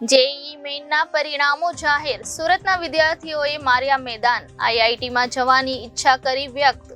JE મેઇનના પરિણામો જાહેર. સુરતના વિદ્યાર્થીઓએ માર્યા મેદાન. આઈઆઈટીમાં જવાની ઈચ્છા કરી વ્યક્ત.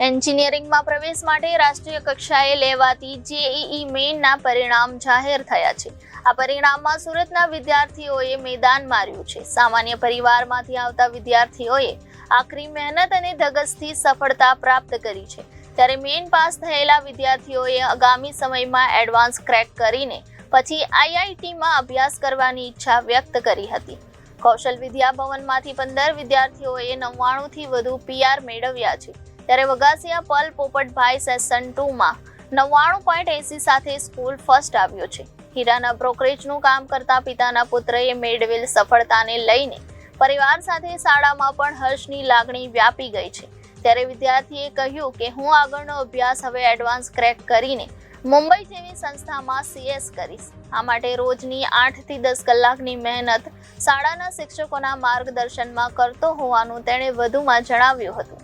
એન્જિનિયરિંગમાં પ્રવેશ માટે રાષ્ટ્રીય કક્ષાએ લેવાતી જેઈઈ મેઇનના પરિણામ જાહેર થયા છે. આ પરિણામમાં સુરતના વિદ્યાર્થીઓએ મેદાન માર્યું છે. સામાન્ય પરિવારમાંથી આવતા વિદ્યાર્થીઓએ આખરી મહેનત અને ધગસથી સફળતા પ્રાપ્ત કરી છે. ત્યારે મેઇન પાસ થયેલા વિદ્યાર્થીઓએ આગામી સમયમાં એડવાન્સ ક્રેક કરીને પછી આઈઆઈટીમાં અભ્યાસ કરવાની ઈચ્છા વ્યક્ત કરી હતી. કૌશલ વિદ્યા ભવનમાંથી પંદર વિદ્યાર્થીઓએ નવ્વાણુંથી વધુ પીઆર મેળવ્યા છે. ત્યારે વગાસિયા પલ પોપટભાઈ સેશન ટુમાં નવ્વાણું પોઈન્ટ એસી સાથે સ્કૂલ ફર્સ્ટ આવ્યો છે. હીરાના બ્રોકરેજનું કામ કરતા પિતાના પુત્રએ મેળવેલ સફળતાને લઈને પરિવાર સાથે શાળામાં પણ હર્ષની લાગણી વ્યાપી ગઈ છે. ત્યારે વિદ્યાર્થીએ કહ્યું કે હું આગળનો અભ્યાસ હવે એડવાન્સ ક્રેક કરીને મુંબઈ જેવી સંસ્થામાં સીએસ કરીશ. આ માટે રોજની આઠથી દસ કલાકની મહેનત શાળાના શિક્ષકોના માર્ગદર્શનમાં કરતો હોવાનું તેણે વધુમાં જણાવ્યું હતું.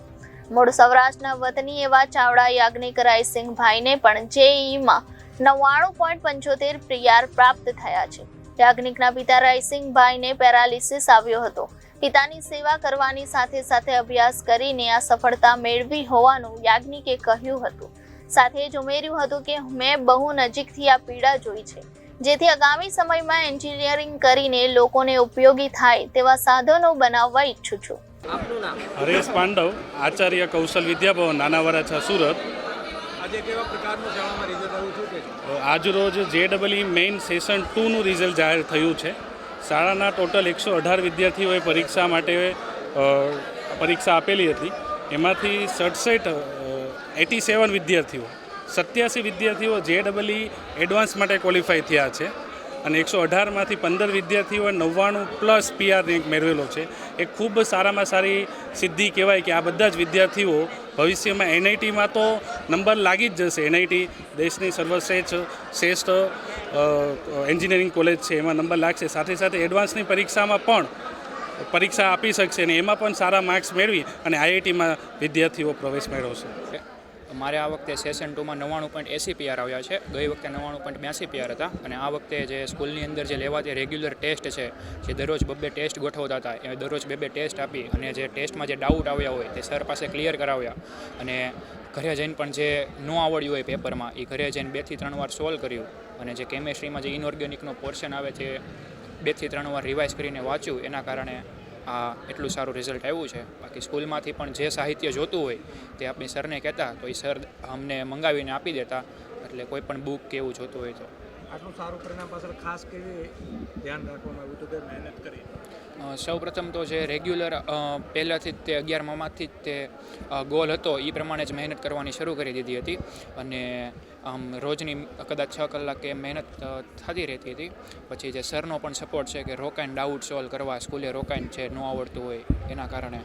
મૂળ સૌરાષ્ટ્રના વતની એવા ચાવડા યાજ્ઞિક રાયસિંહભાઈને પણ જેઈમાં નવ્વાણું પોઈન્ટ પંચોતેર પ્રિયાર પ્રાપ્ત થયા છે. યાજ્ઞિકના પિતા રાયસિંહભાઈને પેરાલિસિસ આવ્યો હતો. પિતાની સેવા કરવાની સાથે સાથે અભ્યાસ કરીને આ સફળતા મેળવી હોવાનું યાજ્ઞિકે કહ્યું હતું. સાથે જ ઉમેર્યું હતું કે મેં બહુ નજીકથી આ પીડા જોઈ છે. જેથી આગામી સમયમાં એન્જિનિયરિંગ કરીને લોકોને ઉપયોગી થાય તેવા સાધનો બનાવવા ઈચ્છું છું. હરેશ પાંડવ આચાર્ય કૌશલ વિદ્યાભવન નાના છા સુરત. આજે કેવા પ્રકારનું શાળામાં રિઝલ્ટ આવ્યું શું કે આજરોજ જે ડબલઈ મેઇન સેશન ટુનું રિઝલ્ટ જાહેર થયું છે. શાળાના ટોટલ એકસો અઢાર વિદ્યાર્થીઓએ પરીક્ષા માટે પરીક્ષા આપેલી હતી. એમાંથી સડસઠ એટી સેવન વિદ્યાર્થીઓ, સત્યાસી વિદ્યાર્થીઓ જે ડબલઈ એડવાન્સ માટે ક્વોલિફાય થયા છે અને એકસો અઢારમાંથી પંદર વિદ્યાર્થીઓએ નવ્વાણું પ્લસ પીઆર રેન્ક મેળવેલો છે. એ ખૂબ સારામાં સારી સિદ્ધિ કહેવાય કે આ બધા જ વિદ્યાર્થીઓ ભવિષ્યમાં એનઆઈટીમાં તો નંબર લાગી જ જશે. એનઆઈટી દેશની સર્વશ્રેષ્ઠ, શ્રેષ્ઠ એન્જિનિયરિંગ કોલેજ છે, એમાં નંબર લાગશે. સાથે સાથે એડવાન્સની પરીક્ષામાં પણ પરીક્ષા આપી શકશે અને એમાં પણ સારા માર્ક્સ મેળવી અને આઈઆઈટીમાં વિદ્યાર્થીઓ પ્રવેશ મેળવશે. મારે આ વખતે સેશન ટુમાં નવ્વાણું પોઈન્ટ એસી પીઆર આવ્યા છે. ગઈ વખતે નવ્વાણું પોઈન્ટ બ્યાસી પીઆર હતા અને આ વખતે જે સ્કૂલની અંદર જે લેવાતી રેગ્યુલર ટેસ્ટ છે, જે દરરોજ બબ્બે ટેસ્ટ ગોઠવતા હતા, એ દરરોજ બે બે ટેસ્ટ આપી અને જે ટેસ્ટમાં જે ડાઉટ આવ્યા હોય તે સર પાસે ક્લિયર કરાવ્યા અને ઘરે જઈને પણ જે ન આવડ્યું હોય પેપરમાં એ ઘરે જઈને બેથી ત્રણ વાર સોલ્વ કર્યું અને જે કેમેસ્ટ્રીમાં જે ઇનઓર્ગેનિકનો પોર્શન આવે છે બેથી ત્રણ વાર રિવાઇઝ કરીને વાંચ્યું, એના કારણે આ એટલું સારું રિઝલ્ટ આવ્યું છે. બાકી સ્કૂલમાંથી પણ જે સાહિત્ય જોતું હોય તે આપણી સરને કહેતા, તો એ સર અમને મંગાવીને આપી દેતા. એટલે કોઈ પણ બુક કે એવું જોતું હોય તો. આટલું સારું પરિણામ પાછળ ખાસ કેવી ધ્યાન રાખવામાં આવ્યું કે મહેનત કરી? સૌ પ્રથમ તો જે રેગ્યુલર પહેલાંથી જ તે અગિયારમામાંથી જ તે ગોલ હતો એ પ્રમાણે જ મહેનત કરવાની શરૂ કરી દીધી હતી. અને, આમ, રોજની કદાચ છ કલાકે મહેનત થતી રહેતી હતી. પછી જે સરનો પણ સપોર્ટ છે કે રોકાઈને ડાઉટ સોલ્વ કરવા, સ્કૂલે રોકાઈને છે, ન આવડતું હોય, એના કારણે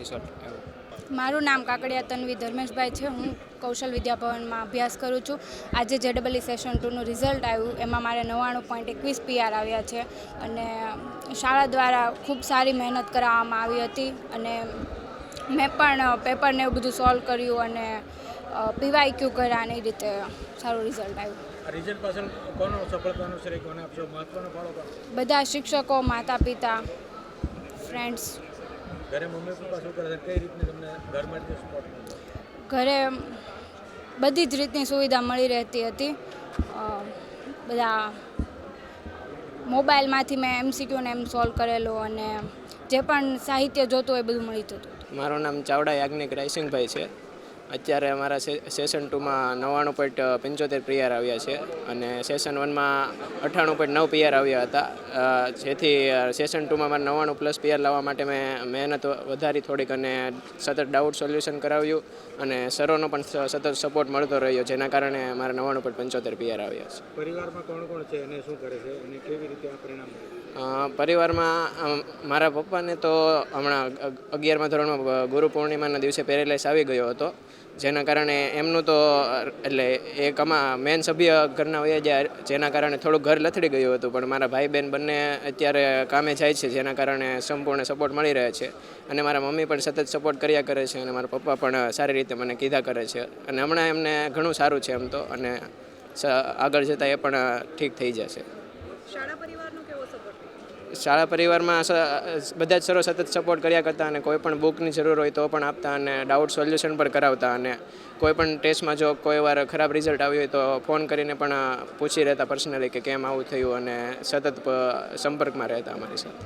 રિઝલ્ટ આવ્યું મારું નામ કાકડિયા તન્વી ધર્મેશભાઈ છે. હું કૌશલ વિદ્યાભવનમાં અભ્યાસ કરું છું. આજે જે ડબલ સેશન ટુનું રિઝલ્ટ આવ્યું. એમાં મારે નવ્વાણું પોઈન્ટ એકવીસ પીઆર આવ્યા છે. અને શાળા દ્વારા ખૂબ સારી મહેનત કરાવવામાં આવી હતી. અને મેં પણ પેપરને એવું બધું સોલ્વ કર્યું અને પીવાય ક્યુ કર્યા અને એ રીતે સારું રિઝલ્ટ આવ્યું. રિઝલ્ટ પાછળ કોનો સફળતાનો શ્રેય કોને આપશો? મહત્વનો ફાળો બધા શિક્ષકો માતા પિતા ફ્રેન્ડ્સ ઘરે મમ્મી પપ્પા શું કરે છે? કઈ રીતની તમને ઘરમાંથી સપોર્ટ ઘરે બધી જ રીતની સુવિધા મળી રહેતી હતી. બધા મોબાઈલમાંથી મેં એમસીક્યુને એમ સોલ્વ કરેલું અને જે પણ સાહિત્ય જોતું હોય એ બધું મળી જતું હતું. મારું નામ ચાવડા યાજ્ઞિક રાયસિંગભાઈ છે. અત્યારે અમારા સેશન ટુમાં નવ્વાણું પોઈન્ટ પંચોતેર પીઆર આવ્યા છે. અને સેશન વનમાં અઠ્ઠાણું પોઈન્ટ નવ પીઆર આવ્યા હતા. જેથી સેશન ટુમાં મારે નવ્વાણું પ્લસ પીઆર લાવવા માટે મેં મહેનત વધારી થોડીક અને સતત ડાઉટ સોલ્યુશન કરાવ્યું. અને સરોનો પણ સતત સપોર્ટ મળતો રહ્યો જેના કારણે મારે નવ્વાણું પોઈન્ટ પંચોતેર પીઆર આવ્યા છે. પરિવારમાં કોણ કોણ છે અને શું કરે છે અને કેવી રીતે આ પરિણામ પરિવારમાં મારા પપ્પાને તો હમણાં અગ- અગિયારમા ધોરણમાં ગુરુ પૂર્ણિમાના દિવસે પેરેલાઇસ આવી ગયો હતો. જેના કારણે એમનું તો, એટલે એક આમાં મેન સભ્ય ઘરના હોય ગયા જેના કારણે થોડું ઘર લથડી ગયું હતું. પણ મારા ભાઈ બહેન બંને અત્યારે કામે જાય છે, જેના કારણે સંપૂર્ણ સપોર્ટ મળી રહે છે. અને મારા મમ્મી પણ સતત સપોર્ટ કર્યા કરે છે અને મારા પપ્પા પણ સારી રીતે મને કીધા કરે છે. અને હમણાં એમને ઘણું સારું છે એમ તો, અને આગળ જતાં એ પણ ઠીક થઈ જશે. શાળા પરિવારમાં બધા જ સરો સતત સપોર્ટ કર્યા કરતા અને કોઈ પણ બુકની જરૂર હોય તો પણ આપતા અને ડાઉટ સોલ્યુશન પણ કરાવતા અને કોઈ પણ ટેસ્ટમાં જો કોઈ વાર ખરાબ રિઝલ્ટ આવ્યું હોય તો ફોન કરીને પણ પૂછી રહેતા પર્સનલી કે કેમ આવું થયું અને સતત સંપર્કમાં રહેતા અમારી સાથે.